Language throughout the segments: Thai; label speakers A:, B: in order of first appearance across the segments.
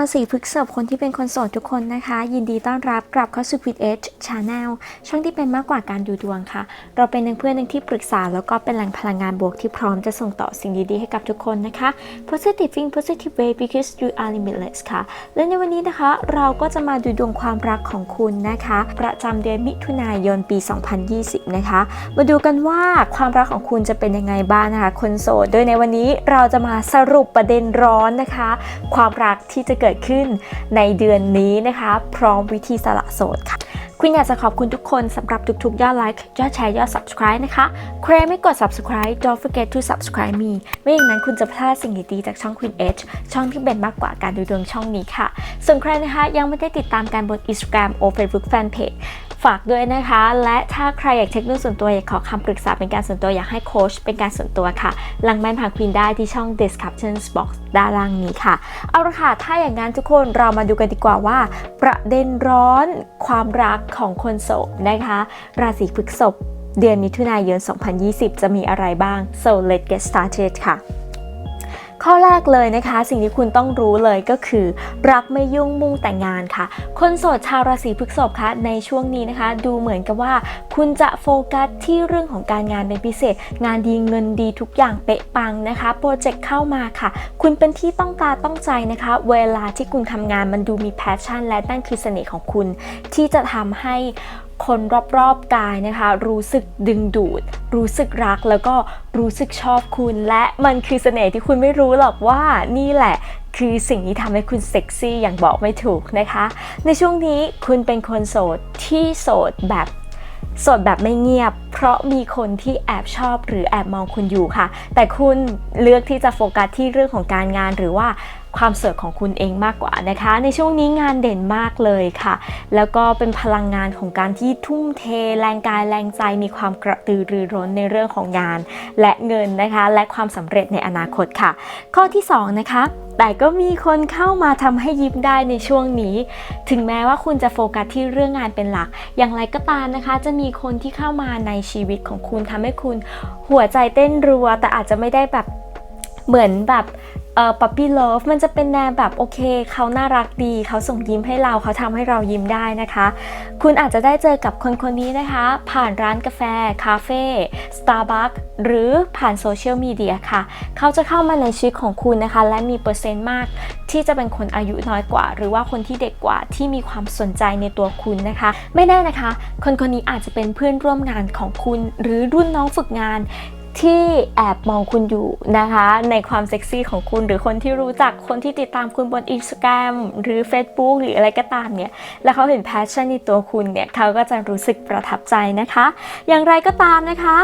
A: ราศีพฤษภคนที่เป็นคนโสดทุกคนนะคะ ยินดีต้อนรับกลับเข้าสู่ Quit Edge Channel ช่องที่เป็นมากกว่าการดูดวงค่ะ เราเป็นเพื่อนหนึ่งที่ปรึกษา แล้วก็เป็นแหล่งพลังงานบวกที่พร้อมจะส่งต่อสิ่งดีๆให้กับทุกคนนะคะ Positive Think positive way because you are limitless ค่ะ และในวันนี้นะคะ เราก็จะมาดูดวงความรักของคุณนะคะ ประจำเดือนมิถุนายนปี 2020 นะคะ มาดูกันว่าความรักของคุณจะเป็นยังไงบ้างนะคะคนโสด โดยในวันนี้เราจะมาสรุปประเด็นร้อนนะคะ ความรักที่จะเกิดขึ้นในเดือนนี้นะคะ พร้อมวิธีสละโสดค่ะคุณอยากจะขอบคุณทุกคนสำหรับทุกๆ ยอดไลค์ยอดแชร์ยอด subscribe นะคะ ใครไม่กด subscribe don't forget to subscribe me ไม่อย่างนั้นคุณจะพลาดสิ่งดีๆจากช่อง Queen Edge ช่องที่เป็นมากกว่าการดูดวงช่องนี้ค่ะ ส่วนใครนะคะยังไม่ได้ติดตามการบน Instagram โอ Facebook Fanpage ฝากด้วยนะคะ และถ้าใครอยากเช็คดูส่วนตัวอยากขอคำปรึกษาเป็นการส่วนตัวอยากให้โค้ชเป็นการส่วนตัวค่ะลังแม่นผ่านควีนได้ที่ช่อง description box ด้านล่างนี้ค่ะ เอาละค่ะ ถ้าอย่างนั้นทุกคนเรามาดูกันดีกว่าว่า ประเด็นร้อนความรักของคนโสดนะคะ ราศีพฤษภเดือนมิถุนายน 2020 จะมีอะไรบ้าง so let's get started ค่ะ ข้อแรกเลยนะคะ สิ่งที่คุณต้องรู้เลยก็คือ รักไม่ยุ่งมุ่งแต่งงานค่ะ คนโสดชาวราศีพฤษภคะในช่วงนี้นะคะ ดูเหมือนกับว่า คุณจะโฟกัสที่เรื่องของการงานเป็นพิเศษ งานดีเงินดีทุกอย่างเป๊ะปังนะคะโปรเจกต์เข้ามาค่ะ คุณเป็นที่ต้องการต้องใจนะคะ เวลาที่คุณทำงานมันดูมีแพชชั่น และนั่นคือเสน่ห์ของคุณ ที่จะทำให้ คนรอบๆกายนะคะ รู้สึกดึงดูด รู้สึกรักแล้วก็รู้สึกชอบคุณ และมันคือเสน่ห์ที่คุณไม่รู้หรอกว่านี่แหละคือสิ่งที่ทำให้คุณเซ็กซี่อย่างบอกไม่ถูกนะคะ ในช่วงนี้คุณเป็นคนโสดที่โสดแบบ โสดแบบไม่เงียบเพราะมีคนที่แอบชอบหรือแอบมองคุณอยู่ค่ะ แต่คุณเลือกที่จะโฟกัสที่เรื่องของการงานหรือว่าความเสิร์ของคุณเองมากกว่านะคะ ในช่วงนี้งานเด่นมากเลยค่ะ แล้วก็เป็นพลังงานของการที่ทุ่มเท แรงกายแรงใจมีความกระตือรือร้นในเรื่องของงาน และเงินนะคะ และความสำเร็จในอนาคตค่ะ ข้อที่สองนะคะ แต่ก็มีคนเข้ามาทำให้ยิ้มได้ในช่วงนี้ ถึงแม้ว่าคุณจะโฟกัสที่เรื่องงานเป็นหลัก อย่างไรก็ตามนะคะ จะมีคนที่เข้ามาในชีวิตของคุณทำให้คุณหัวใจเต้นรัว แต่อาจจะไม่ได้แบบเหมือนแบบ เอ่อปั๊ปปี้เลิฟมันจะเป็นแนวแบบโอเค เขาน่ารักดี เขาส่งยิ้มให้เราเขาทำให้เรายิ้มได้นะคะ คุณอาจจะได้เจอกับคนคนนี้นะคะ ผ่านร้านกาแฟ คาเฟ่สตาร์บัคหรือผ่านโซเชียลมีเดียค่ะ เขาจะเข้ามาในชีวิตของคุณนะคะ และมีเปอร์เซ็นต์มาก ที่จะเป็นคนอายุน้อยกว่า หรือว่าคนที่เด็กกว่าที่มีความสนใจในตัวคุณนะคะ ไม่แน่นะคะ คนคนนี้อาจจะเป็นเพื่อนร่วมงานของคุณ หรือรุ่นน้องฝึกงาน ที่แอบมองคุณอยู่นะคะ ในความเซ็กซี่ของคุณหรือคนที่รู้จักคนที่ติดตามคุณบน Instagram หรือ Facebook หรืออะไรก็ตามเนี่ย แล้วเขาเห็นแพชชั่นในตัวคุณเนี่ย เขาก็จะรู้สึกประทับใจนะคะ อย่างไรก็ตามนะคะ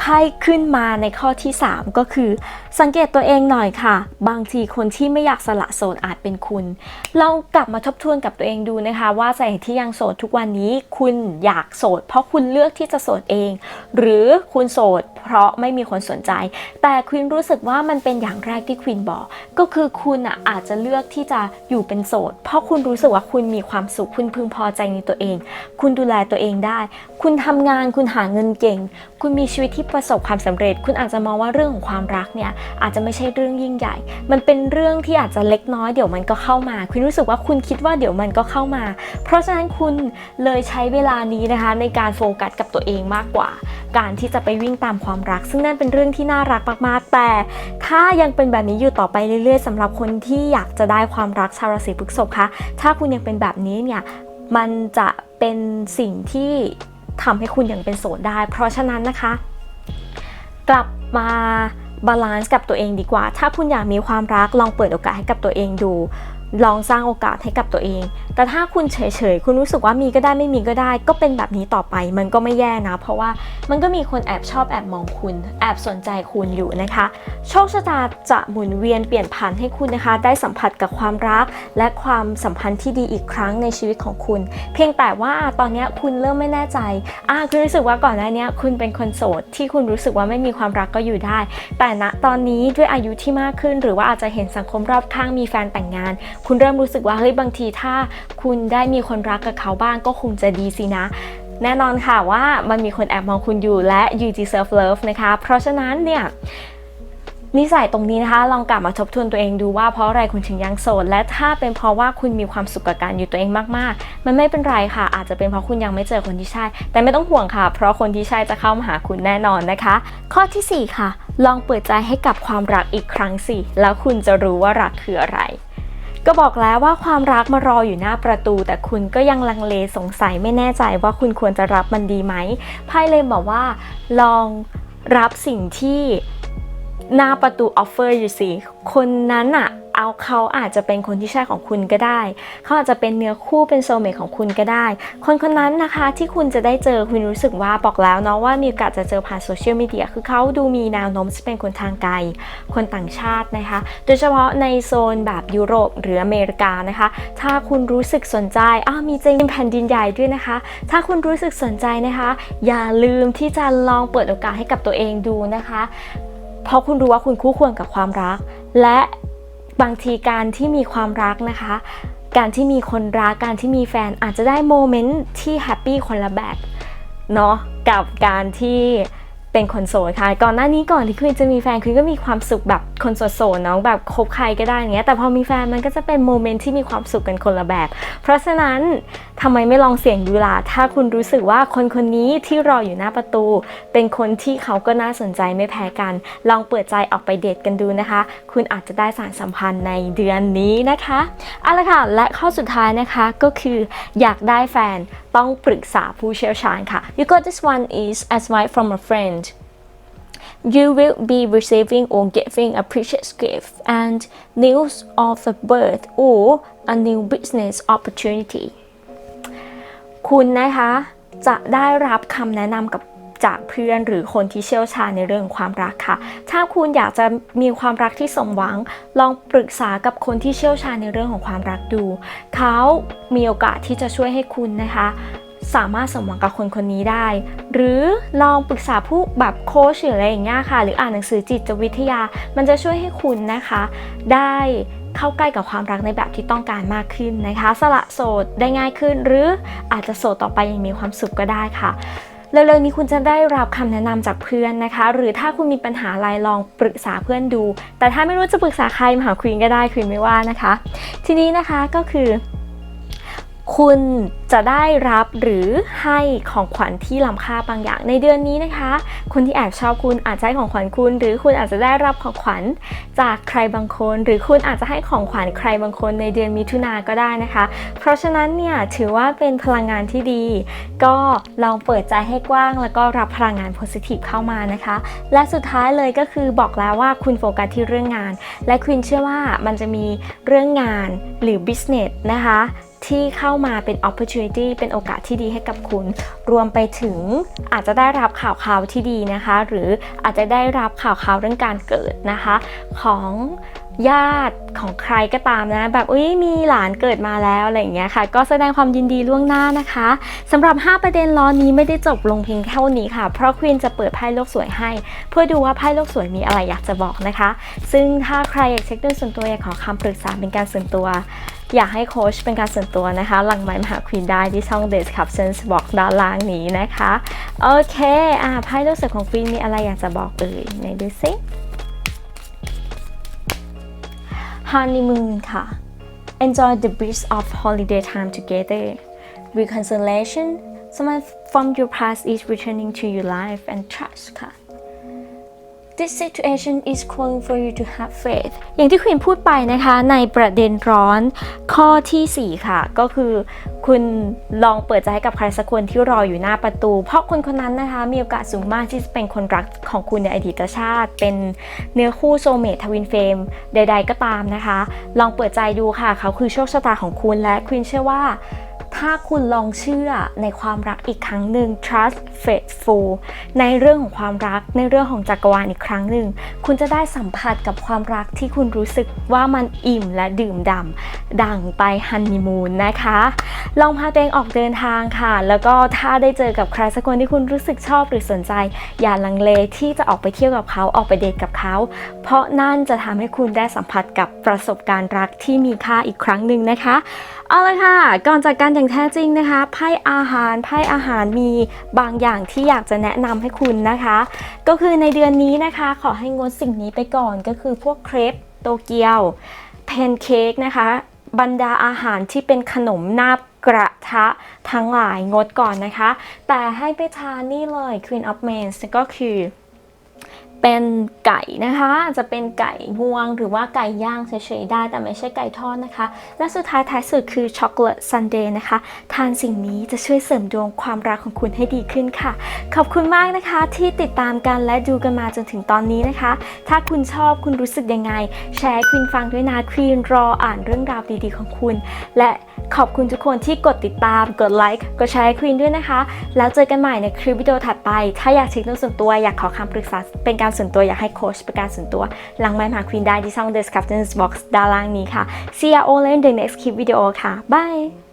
A: ไพ่ขึ้นมาในข้อที่ 3 ก็คือ สังเกตตัวเองหน่อยค่ะ บางทีคนที่ไม่อยากสละโสดอาจเป็นคุณ ลองกลับมาทบทวนกับตัวเองดูนะคะ ว่าสาเหตุที่ยังโสดทุกวันนี้ คุณอยากโสด เพราะคุณเลือกที่จะโสดเอง หรือคุณโสด เพราะไม่มีคนสนใจ แต่ควินรู้สึกว่ามันเป็นอย่างแรกที่ควินบอก ก็คือคุณอะอาจจะเลือกที่จะอยู่เป็นโสด เพราะคุณรู้สึกว่าคุณมีความสุขคุณพึงพอใจในตัวเอง คุณดูแลตัวเองได้ คุณทำงานคุณหาเงินเก่ง คุณมีชีวิตที่ประสบความสำเร็จ คุณอาจจะมองว่าเรื่องของความรักเนี่ยอาจจะไม่ใช่เรื่องยิ่งใหญ่ มันเป็นเรื่องที่อาจจะเล็กน้อยเดี๋ยวมันก็เข้ามา คุณรู้สึกว่าคุณคิดว่าเดี๋ยวมันก็เข้ามา เพราะฉะนั้นคุณเลยใช้เวลานี้นะคะในการโฟกัสกับตัวเองมากกว่า การที่จะไปวิ่งตามความรัก ซึ่งนั่นเป็นเรื่องที่น่ารักมากๆ แต่ถ้ายังเป็นแบบนี้อยู่ต่อไปเรื่อยๆสำหรับคนที่อยากจะได้ความรักชาวราศีพฤษภคะถ้าคุณยังเป็นแบบนี้เนี่ยมันจะเป็นสิ่งที่ทำให้คุณยังเป็นโสดได้ เพราะฉะนั้นนะคะ กลับมาบาลานซ์กับตัวเองดีกว่า ถ้าคุณอยากมีความรักลองเปิดโอกาสให้กับตัวเองดู ลองสร้างโอกาสให้กับตัวเอง แต่ถ้าคุณเฉยๆ คุณรู้สึกว่ามีก็ได้ไม่มีก็ได้ ก็เป็นแบบนี้ต่อไปมันก็ไม่แย่นะ เพราะว่ามันก็มีคนแอบชอบแอบมองคุณ แอบสนใจคุณอยู่นะคะ โชคชะตาจะหมุนเวียนเปลี่ยนผ่านให้คุณนะคะ ได้สัมผัสกับความรัก และความสัมพันธ์ที่ดีอีกครั้งในชีวิตของคุณ เพียงแต่ว่าตอนนี้คุณเริ่มไม่แน่ใจอ่าคุณรู้สึกว่าก่อนหน้านี้คุณเป็นคนโสดที่คุณรู้สึกว่าไม่มีความรักก็อยู่ได้ แต่ณตอนนี้ด้วยอายุที่มากขึ้น หรือว่าอาจจะเห็นสังคมรอบข้างมีแฟนแต่งงาน คุณเริ่มรู้สึกว่าเฮ้ยบางทีถ้าคุณได้มีคนรักกับเขาบ้างก็คงจะดีสินะ แน่นอนค่ะว่ามันมีคนแอบมองคุณอยู่และ you deserve love นะคะ เพราะฉะนั้นเนี่ยนิสัยตรงนี้นะคะ ลองกลับมาทบทวนตัวเองดูว่าเพราะอะไรคุณถึงยังโสด และถ้าเป็นเพราะว่าคุณมีความสุขกับการอยู่ตัวเองมากๆ มันไม่เป็นไรค่ะ อาจจะเป็นเพราะคุณยังไม่เจอคนที่ใช่ แต่ไม่ต้องห่วงค่ะ เพราะคนที่ใช่จะเข้ามาหาคุณแน่นอนนะคะ ข้อทีสี่4 ค่ะ ลองเปิดใจให้กับความรักอีกครั้งสิแล้วคุณจะรู้ว่ารักคืออะไร ก็บอกแล้วว่าความรักมารออยู่หน้าประตู แต่คุณก็ยังลังเลสงสัยไม่แน่ใจว่าคุณควรจะรับมันดีไหมไพ่เลยบอกว่า ลองรับสิ่งที่หน้าประตูออฟเฟอร์อยู่สิคนนั้นอะ เอาเขาอาจจะเป็นคนที่ใช่ของคุณก็ได้ เขาอาจจะเป็นเนื้อคู่เป็นโซเมทของคุณก็ได้ คนคนนั้นนะคะที่คุณจะได้เจอคุณรู้สึกว่าบอกแล้วเนาะว่ามีโอกาสจะเจอผ่านโซเชียลมีเดียคือเขาดูมีแนวโน้มจะเป็นคนทางไกล คนต่างชาตินะคะ โดยเฉพาะในโซนแบบยุโรปหรืออเมริกานะคะ ถ้าคุณรู้สึกสนใจอ้าวมีจริงแผ่นดินใหญ่ด้วยนะคะ ถ้าคุณรู้สึกสนใจนะคะ อย่าลืมที่จะลองเปิดโอกาสให้กับตัวเองดูนะคะ เพราะคุณรู้ว่าคุณคู่ควรกับความรัก และ บางทีการที่มีความรักนะคะ การที่มีคนรัก การที่มีแฟนอาจจะได้โมเมนต์ที่แฮปปี้คนละแบบเนาะกับการที่ เป็นคนโสดค่ะ ก่อนหน้านี้ก่อนที่คุณจะมีแฟนคุณก็มีความสุขแบบคนโสดๆเนาะแบบคบใครก็ได้อย่างเงี้ยแต่พอมีแฟนมันก็จะเป็นโมเมนต์ที่มีความสุขกันคนละแบบ เพราะฉะนั้นทำไมไม่ลองเสี่ยงดูล่ะถ้าคุณรู้สึกว่าคนคนนี้ที่รออยู่หน้าประตู เป็นคนที่เขาก็น่าสนใจไม่แพ้กัน ลองเปิดใจออกไปเดทกันดูนะคะ คุณอาจจะได้สารสัมพันธ์ในเดือนนี้นะคะเอาละค่ะและข้อสุดท้ายนะคะก็คืออยากได้แฟน ต้องปรึกษาผู้เชี่ยวชาญค่ะ You got this one is advice from a friend you will be receiving or giving a precious gift and news of a birth or a new business opportunity คุณนะคะ จะได้รับคำแนะนำกับ จากเพื่อนหรือคนที่เชี่ยวชาญในเรื่องความรักค่ะ ถ้าคุณอยากจะมีความรักที่สมหวัง ลองปรึกษากับคนที่เชี่ยวชาญในเรื่องของความรักดู เขามีโอกาสที่จะช่วยให้คุณนะคะ สามารถสมหวังกับคนคนนี้ได้ หรือลองปรึกษาผู้แบบโค้ชหรืออะไรอย่างเงี้ยค่ะ หรืออ่านหนังสือจิตวิทยา มันจะช่วยให้คุณนะคะ ได้เข้าใกล้กับความรักในแบบที่ต้องการมากขึ้นนะคะ สละโสดได้ง่ายขึ้น หรืออาจจะโสดต่อไปยังมีความสุขก็ได้ค่ะ เร็วๆนี้คุณจะได้รับคำแนะนำจากเพื่อนนะคะ หรือถ้าคุณมีปัญหาอะไรลองปรึกษาเพื่อนดู แต่ถ้าไม่รู้จะปรึกษาใครมาหาควีนก็ได้ควีนไม่ว่านะคะ ทีนี้นะคะก็คือ คุณจะได้รับหรือให้ของขวัญที่ล้ำค่าบางอย่างในเดือนนี้นะคะ คนที่แอบชอบคุณอาจจะให้ของขวัญคุณ หรือคุณอาจจะได้รับของขวัญจากใครบางคน หรือคุณอาจจะให้ของขวัญใครบางคนในเดือนมิถุนาก็ได้นะคะ เพราะฉะนั้นเนี่ยถือว่าเป็นพลังงานที่ดี ก็ลองเปิดใจให้กว้าง แล้วก็รับพลังงานโพสิทีฟเข้ามานะคะ และสุดท้ายเลยก็คือบอกแล้วว่าคุณโฟกัสที่เรื่องงาน และคุณเชื่อว่ามันจะมีเรื่องงานหรือ business นะคะ ที่เข้ามาเป็น opportunity เป็นโอกาสที่ดีให้กับคุณ รวมไปถึงอาจจะได้รับข่าวข่าวที่ดีนะคะ หรืออาจจะได้รับข่าวข่าวเรื่องการเกิดนะคะ ของญาติของใครก็ตามนะ แบบอุ้ยมีหลานเกิดมาแล้วอะไรอย่างเงี้ยค่ะ ก็แสดงความยินดีล่วงหน้านะคะสำหรับ 5 ประเด็นล้อนี้ไม่ได้จบลงเพียงเท่านี้ค่ะ เพราะควีนจะเปิดไพ่โลกสวยให้ เพื่อดูว่าไพ่โลกสวยมีอะไรอยากจะบอกนะคะ ซึ่งถ้าใครอยากเช็คด้วยส่วนตัวอยากขอคำปรึกษาเป็นการส่วนตัว อยากให้โค้ชเป็นการส่วนตัวนะคะ หลังไมค์มหาควีนได้ที่ช่อง d e s c r i p t i o n บอกด้านล่างนี้นะคะ โอเค อ่าไพ่โลกสวยของควีนมีอะไรอยากจะบอกเอ่ยไหนดูซิ honeymoon ค่ะ enjoy the breeze of holiday time together reconciliation someone from your past is returning to your life and trust ค่ะ This situation is calling for you to have faith อย่างที่ควีนพูดไปนะคะในประเด็นร้อนข้อทีสี่ 4 ค่ะ ก็คือคุณลองเปิดใจให้กับใครสักคนที่รออยู่หน้าประตู เพราะคนคนนั้นนะคะ มีโอกาสสูงมากที่จะเป็นคนรักของคุณในอดีตชาติ เป็นเนื้อคู่โซเมททวินเฟมใด ๆ ก็ตามนะคะ ลองเปิดใจดูค่ะ เขาคือโชคชะตาของคุณและควีนเชื่อว่า ถ้าคุณลองเชื่อในความรักอีกครั้งหนึ่ง trust faithful ในเรื่องของความรักในเรื่องของจักรวาลอีกครั้งหนึ่ง คุณจะได้สัมผัสกับความรักที่คุณรู้สึกว่ามันอิ่มและดื่มด่ำดั่งไปฮันนีมูนนะคะ ลองพาตัวเองออกเดินทางค่ะ แล้วก็ถ้าได้เจอกับใครสักคนที่คุณรู้สึกชอบหรือสนใจ อย่าลังเลที่จะออกไปเที่ยวกับเขาออกไปเดทกับเขา เพราะนั่นจะทำให้คุณได้สัมผัสกับประสบการณ์รักที่มีค่าอีกครั้งหนึ่งนะคะเอาละค่ะก่อนจากกันอย่างอย่างแท้จริงนะคะไพ่อาหารไพ่อาหารมีบางอย่างที่อยากจะแนะนำให้คุณนะคะ ก็คือในเดือนนี้นะคะ ขอให้งดสิ่งนี้ไปก่อนก็คือพวกเครปโตเกียวแพนเค้กนะคะ บรรดาอาหารที่เป็นขนมนาบกระทะทั้งหลายงดก่อนนะคะ แต่ให้ไปทานนี่เลย Queen of Mains ก็คือ เป็นไก่นะคะ จะเป็นไก่งวงหรือว่าไก่ย่างเฉยๆได้ แต่ไม่ใช่ไก่ทอดนะคะ และสุดท้ายท้ายสุดคือช็อกโกแลตซันเดย์นะคะ ทานสิ่งนี้จะช่วยเสริมดวงความรักของคุณให้ดีขึ้นค่ะ ขอบคุณมากนะคะที่ติดตามกันและดูกันมาจนถึงตอนนี้นะคะ ถ้าคุณชอบคุณรู้สึกยังไง แชร์ควีนฟังด้วยนะควีนรออ่านเรื่องราวดีๆของคุณ และขอบคุณทุกคนที่กดติดตาม กดไลค์ กดแชร์ควีนด้วยนะคะ แล้วเจอกันใหม่ในคลิปวิดีโอถัดไป ถ้าอยากเช็คเรื่องส่วนตัว อยากขอคำปรึกษาเป็นการส่วนตัวอยากให้โค้ชประการส่วนตัวหลังไม้หมาควีนได้ที่ช่อง The Captain's Box ด้านล่างนี้ค่ะ See you all in the next clip video ค่ะ bye